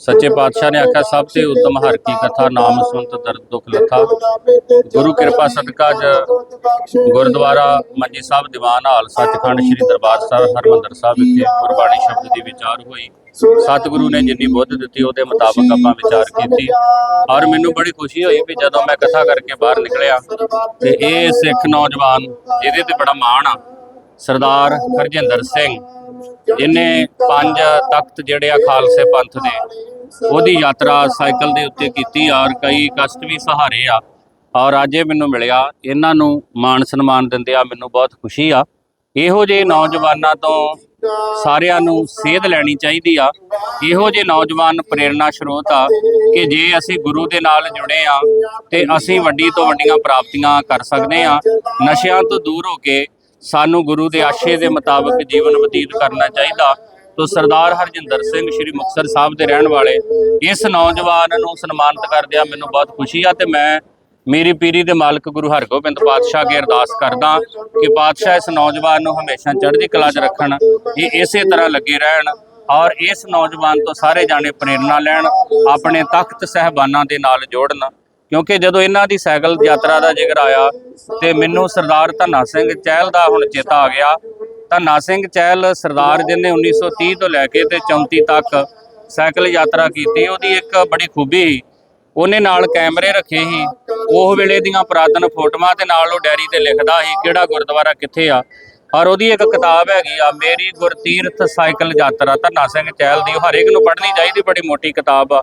ਸੱਚੇ ਪਾਤਸ਼ਾਹ ਨੇ ਆਖਿਆ ਸਭ ਤੇ ਉਤਮ ਹਰ ਕੀ ਕਥਾ ਨਾਮ ਸੁਨਤ ਦਰਦ ਦੁਖ ਲਥਾ। ਗੁਰੂ ਕਿਰਪਾ ਸਦਕਾ ਜ ਗੁਰਦੁਆਰਾ ਮੰਜੀ ਸਾਹਿਬ ਦੀਵਾਨ ਹਾਲ ਸੱਚਖੰਡ ਸ੍ਰੀ ਦਰਬਾਰ ਸਾਹਿਬ ਹਰਮੰਦਰ ਸਾਹਿਬ ਵਿਖੇ ਗੁਰਬਾਣੀ ਸ਼ਬਦ ਦੀ ਵਿਚਾਰ ਹੋਈ। ਸਤਿਗੁਰੂ ਨੇ ਜਿੰਨੀ ਬੁੱਧ ਦਿੱਤੀ ਉਹਦੇ ਮੁਤਾਬਕ ਆਪਾਂ ਵਿਚਾਰ ਕੀਤੀ। ਔਰ ਮੈਨੂੰ ਬੜੀ ਖੁਸ਼ੀ ਹੋਈ ਵੀ ਜਦੋਂ ਮੈਂ ਕਥਾ ਕਰਕੇ ਬਾਹਰ ਨਿਕਲਿਆ ਤੇ ਇਹ ਸਿੱਖ ਨੌਜਵਾਨ ਜਿਹਦੇ ਤੇ ਬੜਾ ਮਾਣ ਆ ਸਰਦਾਰ ਹਰਜਿੰਦਰ ਸਿੰਘ ਜਿਹਨੇ ਪੰਜ ਤਖਤ ਜਿਹੜੇ ਆ ਖਾਲਸੇ ਪੰਥ ਦੇ, ਉਹਦੀ ਯਾਤਰਾ ਸਾਈਕਲ ਦੇ ਉੱਤੇ ਕੀਤੀ ਔਰ ਕਈ ਕਸ਼ਟ ਵੀ ਸਹਾਰੇ ਆ। ਔਰ ਅੱਜ ਇਹ ਮੈਨੂੰ ਮਿਲਿਆ, ਇਹਨਾਂ ਨੂੰ ਮਾਣ ਸਨਮਾਨ ਦਿੰਦੇ ਆ, ਮੈਨੂੰ ਬਹੁਤ ਖੁਸ਼ੀ ਆ। ਇਹੋ ਜਿਹੇ ਨੌਜਵਾਨਾਂ ਤੋਂ ਸਾਰਿਆਂ ਨੂੰ ਸੇਧ ਲੈਣੀ ਚਾਹੀਦੀ ਆ। ਇਹੋ ਜਿਹੇ ਨੌਜਵਾਨ ਪ੍ਰੇਰਣਾ ਸਰੋਤ ਆ ਕਿ ਜੇ ਅਸੀਂ ਗੁਰੂ ਦੇ ਨਾਲ ਜੁੜੇ ਆ, ਤੇ ਅਸੀਂ ਵੱਡੀ ਤੋਂ ਵੱਡੀਆਂ ਪ੍ਰਾਪਤੀਆਂ ਕਰ ਸਕਦੇ ਆ। ਨਸ਼ਿਆਂ ਤੋਂ ਦੂਰ ਹੋ ਕੇ ਸਾਨੂੰ ਗੁਰੂ ਦੇ ਆਸ਼ੇ ਦੇ ਮੁਤਾਬਕ ਜੀਵਨ ਬਤੀਤ ਕਰਨਾ ਚਾਹੀਦਾ। ਤੋ ਸਰਦਾਰ ਹਰਜਿੰਦਰ ਸਿੰਘ ਸ੍ਰੀ ਮੁਕਤਸਰ ਸਾਹਿਬ ਦੇ ਰਹਿਣ ਵਾਲੇ, ਇਸ ਨੌਜਵਾਨ ਨੂੰ ਸਨਮਾਨਿਤ ਕਰਦਿਆਂ ਮੈਨੂੰ ਬਹੁਤ ਖੁਸ਼ੀ ਆ ਤੇ ਮੈਂ ਮੇਰੀ ਪੀਰੀ ਦੇ ਮਾਲਕ ਗੁਰੂ ਹਰਗੋਬਿੰਦ ਪਾਤਸ਼ਾਹ ਅੱਗੇ ਅਰਦਾਸ ਕਰਦਾ ਕਿ ਪਾਤਸ਼ਾਹ ਇਸ ਨੌਜਵਾਨ ਨੂੰ ਹਮੇਸ਼ਾ ਚੜ੍ਹਦੀ ਕਲਾ 'ਚ ਰੱਖਣ, ਇਹ ਇਸੇ ਤਰ੍ਹਾਂ ਲੱਗੇ ਰਹਿਣ ਔਰ ਇਸ ਨੌਜਵਾਨ ਤੋਂ ਸਾਰੇ ਜਾਣੇ ਪ੍ਰੇਰਣਾ ਲੈਣ, ਆਪਣੇ ਤਖਤ ਸਹਿਬਾਨਾਂ ਦੇ ਨਾਲ ਜੋੜਨ। ਕਿਉਂਕਿ ਜਦੋਂ ਇਹਨਾਂ ਦੀ ਸਾਈਕਲ ਯਾਤਰਾ ਦਾ ਜ਼ਿਕਰ ਆਇਆ ਤੇ ਮੈਨੂੰ ਸਰਦਾਰ ਧੰਨਾ ਸਿੰਘ ਚਹਿਲ ਦਾ ਹੁਣ ਚੇਤਾ ਆ ਗਿਆ। ਧੰਨਾ ਸਿੰਘ ਚਹਿਲ ਸਰਦਾਰ ਜਿਹਨੇ 1930 ਤੋਂ ਲੈ ਕੇ ਤੇ 34 ਤੱਕ ਸਾਈਕਲ ਯਾਤਰਾ ਕੀਤੀ, ਉਹਦੀ ਇੱਕ ਬੜੀ ਖੂਬੀ ਸੀ। ਉਹਨੇ ਨਾਲ ਕੈਮਰੇ ਰੱਖੇ ਸੀ। ਉਹ ਵੇਲੇ ਦੀਆਂ ਪੁਰਾਤਨ ਫੋਟੋਆਂ ਤੇ ਨਾਲ ਉਹ ਡਾਇਰੀ ਤੇ ਲਿਖਦਾ ਸੀ ਕਿਹੜਾ ਗੁਰਦੁਆਰਾ ਕਿੱਥੇ ਆ। ਔਰ ਉਹਦੀ ਇੱਕ ਕਿਤਾਬ ਹੈਗੀ ਆ, ਮੇਰੀ ਗੁਰਤੀਰਥ ਸਾਈਕਲ ਯਾਤਰਾ ਧੰਨਾ ਸਿੰਘ ਚਹਿਲ ਦੀ। ਉਹ ਹਰੇਕ ਨੂੰ ਪੜ੍ਹਨੀ ਚਾਹੀਦੀ, ਬੜੀ ਮੋਟੀ ਕਿਤਾਬ ਆ।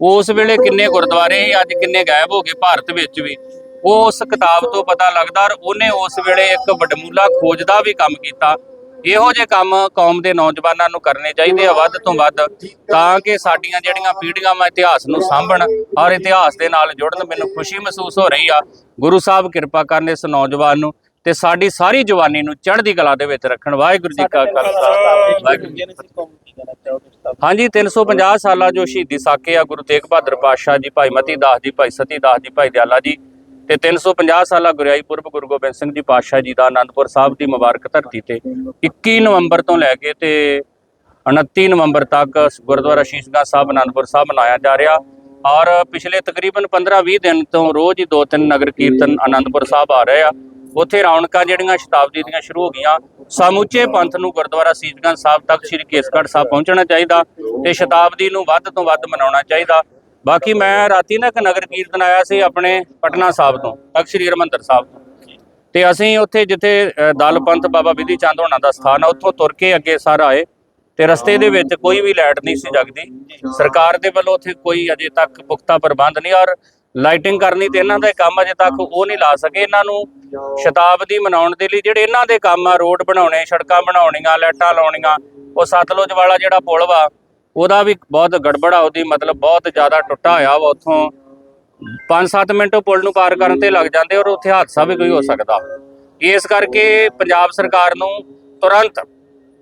ਉਸ ਵੇਲੇ ਕਿੰਨੇ ਗੁਰਦੁਆਰੇ ਸੀ, ਅੱਜ ਕਿੰਨੇ ਗਾਇਬ ਹੋ ਗਏ ਭਾਰਤ ਵਿੱਚ ਵੀ। ਉਹ ਉਸ ਕਿਤਾਬ ਤੋਂ ਪਤਾ ਲੱਗਦਾ ਔਰ ਉਹਨੇ ਉਸ ਵੇਲੇ ਇੱਕ ਵਡਮੂਲਾ ਖੋਜ ਦਾ ਵੀ ਕੰਮ ਕੀਤਾ। ਇਹੋ ਜਿਹੇ ਕੰਮ ਕੌਮ ਦੇ ਨੌਜਵਾਨਾਂ ਨੂੰ ਕਰਨੇ ਚਾਹੀਦੇ ਆ ਵੱਧ ਤੋਂ ਵੱਧ, ਤਾਂ ਕਿ ਸਾਡੀਆਂ ਜਿਹੜੀਆਂ ਪੀੜ੍ਹੀਆਂ ਵਾ ਇਤਿਹਾਸ ਨੂੰ ਸਾਂਭਣ ਔਰ ਇਤਿਹਾਸ ਦੇ ਨਾਲ ਜੁੜਨ, ਮੈਨੂੰ ਖੁਸ਼ੀ ਮਹਿਸੂਸ ਹੋ ਰਹੀ ਆ। ਗੁਰੂ ਸਾਹਿਬ ਕਿਰਪਾ ਕਰਨ ਇਸ ਨੌਜਵਾਨ ਨੂੰ ਤੇ ਸਾਡੀ ਸਾਰੀ ਜਵਾਨੀ ਨੂੰ ਚੜ੍ਹਦੀ ਕਲਾ ਦੇ ਵਿੱਚ ਰੱਖਣ। ਵਾਹਿਗੁਰੂ ਜੀ ਕਾ ਖਾਲਸਾ। ਵਾਹਿਗੁਰੂ ਜੀ। ਹਾਂਜੀ 350 ਸਾਲਾ ਜੋ ਸ਼ਹੀਦੀ ਸਾਕੇ ਆ ਗੁਰੂ ਤੇਗ ਬਹਾਦਰ ਪਾਤਸ਼ਾਹ ਜੀ ਭਾਈ ਮਤੀ ਦਾਸ ਜੀ ਭਾਈ ਸਤੀ ਦਾਸ ਜੀ ਭਾਈ ਦਿਆਲਾ ਜੀ ਤੇ 350 ਸਾਲਾ ਗੁਰਿਆਈ ਪੁਰਬ ਗੁਰੂ ਗੋਬਿੰਦ ਸਿੰਘ ਜੀ ਪਾਤਸ਼ਾਹ ਜੀ ਦਾ ਆਨੰਦਪੁਰ ਸਾਹਿਬ ਦੀ ਮੁਬਾਰਕ ਧਰਤੀ ਤੇ 21 ਨਵੰਬਰ ਤੋਂ ਲੈ ਕੇ ਤੇ 29 ਨਵੰਬਰ ਤੱਕ ਗੁਰਦੁਆਰਾ ਸ਼ੀਸ਼ਗੰਜ ਸਾਹਿਬ ਆਨੰਦਪੁਰ ਸਾਹਿਬ ਮਨਾਇਆ ਜਾ ਰਿਹਾ। ਔਰ ਪਿਛਲੇ ਤਕਰੀਬਨ 15-20 ਦਿਨ ਤੋਂ ਰੋਜ਼ ਹੀ ਦੋ ਤਿੰਨ ਨਗਰ ਕੀਰਤਨ ਆਨੰਦਪੁਰ ਸਾਹਿਬ ਆ ਰਹੇ ਆ। ਉੱਥੇ ਰੌਣਕਾਂ ਜਿਹੜੀਆਂ ਸ਼ਤਾਬਦੀ ਦੀਆਂ ਸ਼ੁਰੂ ਹੋ ਗਈਆਂ ਸਮੁੱਚੇ ਪੰਥ ਨੂੰ ਗੁਰਦੁਆਰਾ ਸੀਸਗੰਜ ਸਾਹਿਬ ਤੱਕ ਸ੍ਰੀ ਕੇਸਗੜ੍ਹ ਸਾਹਿਬ ਪਹੁੰਚਣਾ ਚਾਹੀਦਾ ਤੇ ਸ਼ਤਾਬਦੀ ਨੂੰ ਵੱਧ ਤੋਂ ਵੱਧ ਮਨਾਉਣਾ ਚਾਹੀਦਾ। ਬਾਕੀ ਮੈਂ ਰਾਤੀ ਨਾ ਇੱਕ ਨਗਰ ਕੀਰਤਨ ਆਇਆ ਸੀ ਆਪਣੇ ਪਟਨਾ ਸਾਹਿਬ ਤੋਂ ਤਖਤ ਸ੍ਰੀ ਹਰਿਮੰਦਰ ਸਾਹਿਬ ਤੋਂ। ਤੇ ਅਸੀਂ ਉੱਥੇ ਜਿੱਥੇ ਅ, ਦਲ ਪੰਥ ਬਾਬਾ ਵਿਧੀ ਚੰਦ ਹੋਣਾ ਦਾ ਸਥਾਨ ਆ ਉੱਥੋਂ ਤੁਰ ਕੇ ਅੱਗੇ ਸਾਰਾ ਆਏ ਤੇ ਰਸਤੇ ਦੇ ਵਿੱਚ ਕੋਈ ਵੀ ਲਾਈਟ ਨਹੀਂ ਸੀ ਜਗਦੀ। ਸਰਕਾਰ ਦੇ ਵੱਲੋਂ ਉੱਥੇ ਕੋਈ ਅਜੇ ਤੱਕ ਪੁਖਤਾ ਪ੍ਰਬੰਧ ਨਹੀਂ ਔਰ ਲਾਈਟਿੰਗ ਕਰਨੀ ਤੇ ਇਹਨਾਂ ਦਾ ਕੰਮ ਅਜੇ ਤੱਕ ਉਹ ਨਹੀਂ ਲਾ ਸਕੇ। ਇਹਨਾਂ ਨੂੰ ਸ਼ਤਾਬਦੀ ਮਨਾਉਣ ਦੇ ਲਈ ਜਿਹੜੇ ਇਹਨਾਂ ਦੇ ਕੰਮ ਆ, ਰੋਡ ਬਣਾਉਣੇ, ਸੜਕਾਂ ਬਣਾਉਣੀਆਂ, ਲਾਈਟਾਂ ਲਾਉਣੀਆਂ, ਉਹ ਸਤਲੁਜ ਵਾਲਾ ਜਿਹੜਾ ਪੁਲ ਵਾ, ਉਹਦਾ ਵੀ ਬਹੁਤ ਗੜਬੜ ਆ, ਉਹਦੀ ਮਤਲਬ ਬਹੁਤ ਜ਼ਿਆਦਾ ਟੁੱਟਾ ਹੋਇਆ ਵਾ ਉੱਥੋਂ। 5-7 ਮਿੰਟ ਉਹ ਪੁਲ ਨੂੰ ਪਾਰ ਕਰਨ ਤੇ ਲੱਗ ਜਾਂਦੇ ਔਰ ਉੱਥੇ ਹਾਦਸਾ ਵੀ ਕੋਈ ਹੋ ਸਕਦਾ। ਇਸ ਕਰਕੇ ਪੰਜਾਬ ਸਰਕਾਰ ਨੂੰ ਤੁਰੰਤ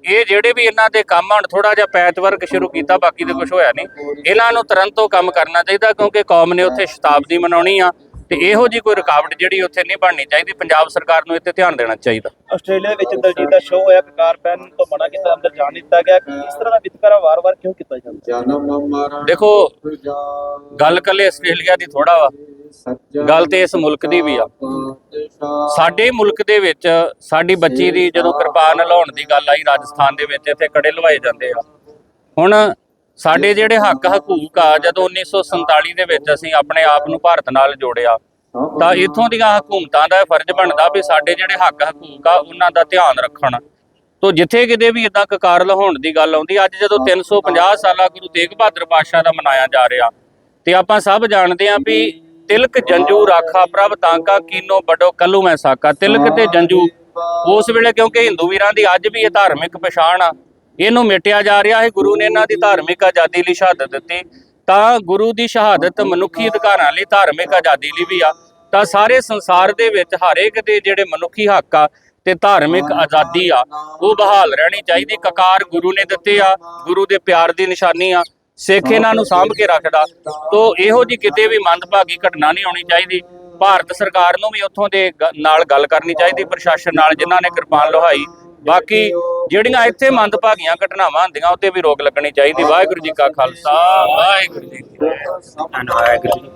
ਇਹ ਜਿਹੜੇ ਵੀ ਇਹਨਾਂ ਦੇ ਕੰਮ ਹੁਣ ਥੋੜਾ ਜਿਹਾ ਪੈਚ ਵਰਕ ਸ਼ੁਰੂ ਕੀਤਾ ਬਾਕੀ ਤੇ ਕੁਝ ਹੋਇਆ ਨਹੀਂ। ਇਹਨਾਂ ਨੂੰ ਤੁਰੰਤ ਕੰਮ ਕਰਨਾ ਚਾਹੀਦਾ ਕਿਉਂਕਿ ਕੌਮ ਨੇ ਉੱਥੇ ਸ਼ਤਾਬਦੀ ਮਨਾਉਣੀ ਆ ਤੇ ਇਹੋ ਜੀ ਕੋਈ ਰੁਕਾਵਟ ਜਿਹੜੀ ਉੱਥੇ ਨਹੀਂ ਬਣਨੀ ਚਾਹੀਦੀ ਪੰਜਾਬ ਸਰਕਾਰ ਨੂੰ ਇੱਥੇ ਧਿਆਨ ਦੇਣਾ ਚਾਹੀਦਾ। ਆਸਟ੍ਰੇਲੀਆ ਵਿੱਚ ਦਲਜੀਤ ਦਾ ਸ਼ੋਅ ਹੋਇਆ ਕਕਾਰ ਪਹਿਨ ਤੋਂ ਮਨਾ ਕੀਤਾ ਅੰਦਰ ਜਾਣ ਦਿੱਤਾ ਗਿਆ। ਕਿ ਇਸ ਤਰ੍ਹਾਂ ਦਾ ਵਿਤਕਰਾ ਵਾਰ-ਵਾਰ ਕਿਉਂ ਕੀਤਾ ਜਾਂਦਾ? ਦੇਖੋ ਗੱਲ ਕੱਲੇ ਆਸਟ੍ਰੇਲੀਆ ਦੀ ਥੋੜਾ ਵਾ। ਗੱਲ ਤੇ ਇਸ ਮੁਲਕ ਦੀ ਵੀ ਆ। ਸਾਡੇ ਮੁਲਕ ਦੇ ਵਿੱਚ ਸਾਡੀ ਬੱਚੀ ਦੀ ਜਦੋਂ ਕਿਰਪਾਨ ਲਾਉਣ ਦੀ ਗੱਲ ਆਈ ਰਾਜਸਥਾਨ ਦੇ ਵਿੱਚ ਇੱਥੇ ਕੜੇ ਲਵਾਏ ਜਾਂਦੇ ਆ। ਹੁਣ ਸਾਡੇ ਜਿਹੜੇ ਹੱਕ ਹਕੂਕ ਆ ਜਦੋਂ 1947 ਦੇ ਵਿੱਚ ਅਸੀਂ ਆਪਣੇ ਆਪ ਨੂੰ ਭਾਰਤ ਨਾਲ ਜੋੜਿਆ ਤਾਂ ਇਥੋਂ ਦੀਆਂ ਹਕੂਮਤਾਂ ਦਾ ਫਰਜ਼ ਬਣਦਾ ਵੀ ਸਾਡੇ ਜਿਹੜੇ ਹੱਕ ਹਕੂਕ ਆ ਉਹਨਾਂ ਦਾ ਧਿਆਨ ਰੱਖਣ। ਤੋ ਜਿੱਥੇ ਕਿਤੇ ਵੀ ਇਦਾਂ ਕਕਾਰ ਲਹਾਉਣ ਦੀ ਗੱਲ ਆਉਂਦੀ ਅੱਜ ਜਦੋਂ 350 ਸਾਲਾ ਗੁਰੂ ਤੇਗ ਬਹਾਦਰ ਪਾਤਸ਼ਾਹ ਦਾ ਮਨਾਇਆ ਜਾ ਰਿਹਾ ਤੇ ਆਪਾਂ ਸਭ ਜਾਣਦੇ ਆਂ ਵੀ ਤਿਲਕ ਜੰਜੂ ਰਾਖਾ ਪ੍ਰਭ ਤਾਂਕਾ ਕੀਨੋ ਬਡੋ ਕੱਲੂ ਮੈਂ ਸਾਕਾ। ਤਿਲਕ ਤੇ ਜੰਜੂ, ਉਸ ਵੇਲੇ ਕਿਉਂਕਿ ਹਿੰਦੂ ਵੀਰਾਂ ਦੀ ਅੱਜ ਵੀ ਇਹ ਧਾਰਮਿਕ ਪਛਾਣ ਆ। ਇਹਨੂੰ ਮਿਟਿਆ ਜਾ ਰਿਹਾ ਹੈ ਗੁਰੂ ਨੇ ਇਹਨਾਂ ਦੀ ਧਾਰਮਿਕ ਆਜ਼ਾਦੀ ਲਈ ਸ਼ਹਾਦਤ ਦਿੱਤੀ। ਤਾਂ ਗੁਰੂ ਦੀ ਸ਼ਹਾਦਤ ਮਨੁੱਖੀ ਅਧਿਕਾਰਾਂ ਲਈ ਧਾਰਮਿਕ ਆਜ਼ਾਦੀ ਲਈ ਵੀ ਆ। ਤਾਂ ਸਾਰੇ ਸੰਸਾਰ ਦੇ ਵਿੱਚ ਹਰ ਇੱਕ ਦੇ ਜਿਹੜੇ ਮਨੁੱਖੀ ਹੱਕ ਆ ਤੇ ਧਾਰਮਿਕ ਆਜ਼ਾਦੀ ਆ, ਉਹ ਬਹਾਲ ਰਹਿਣੀ ਚਾਹੀਦੀ। ਕਕਾਰ ਗੁਰੂ ਨੇ ਦਿੱਤੇ ਆ, ਗੁਰੂ ਦੇ ਪਿਆਰ ਦੀ ਨਿਸ਼ਾਨੀ ਆ। ਸਿੱਖ ਇਹਨਾਂ ਨੂੰ ਸਾਂਭ ਕੇ ਰੱਖਦਾ। ਤੋ ਇਹੋ ਜੀ ਕਿਤੇ ਵੀ ਮੰਦਭਾਗੀ ਘਟਨਾ ਨਹੀਂ ਹੋਣੀ ਚਾਹੀਦੀ। ਭਾਰਤ ਸਰਕਾਰ ਨੂੰ ਵੀ ਉੱਥੋਂ ਦੇ ਨਾਲ ਗੱਲ ਕਰਨੀ ਚਾਹੀਦੀ ਪ੍ਰਸ਼ਾਸਨ ਨਾਲ ਜਿਨ੍ਹਾਂ ਨੇ ਕਿਰਪਾਨ ਲੋਹਾਈ। ਬਾਕੀ ਜਿਹੜੀਆਂ ਇੱਥੇ ਮੰਦਭਾਗੀਆਂ ਘਟਨਾਵਾਂ ਹੁੰਦੀਆਂ ਉੱਤੇ ਵੀ ਰੋਕ ਲੱਗਣੀ ਚਾਹੀਦੀ। ਵਾਹਿਗੁਰੂ ਜੀ ਕਾ ਖਾਲਸਾ ਵਾਹਿਗੁਰੂ ਜੀ ਕੀ ਫਤਿਹ। ਧੰਨਵਾਦ। ਵਾਹਿਗੁਰੂ ਜੀ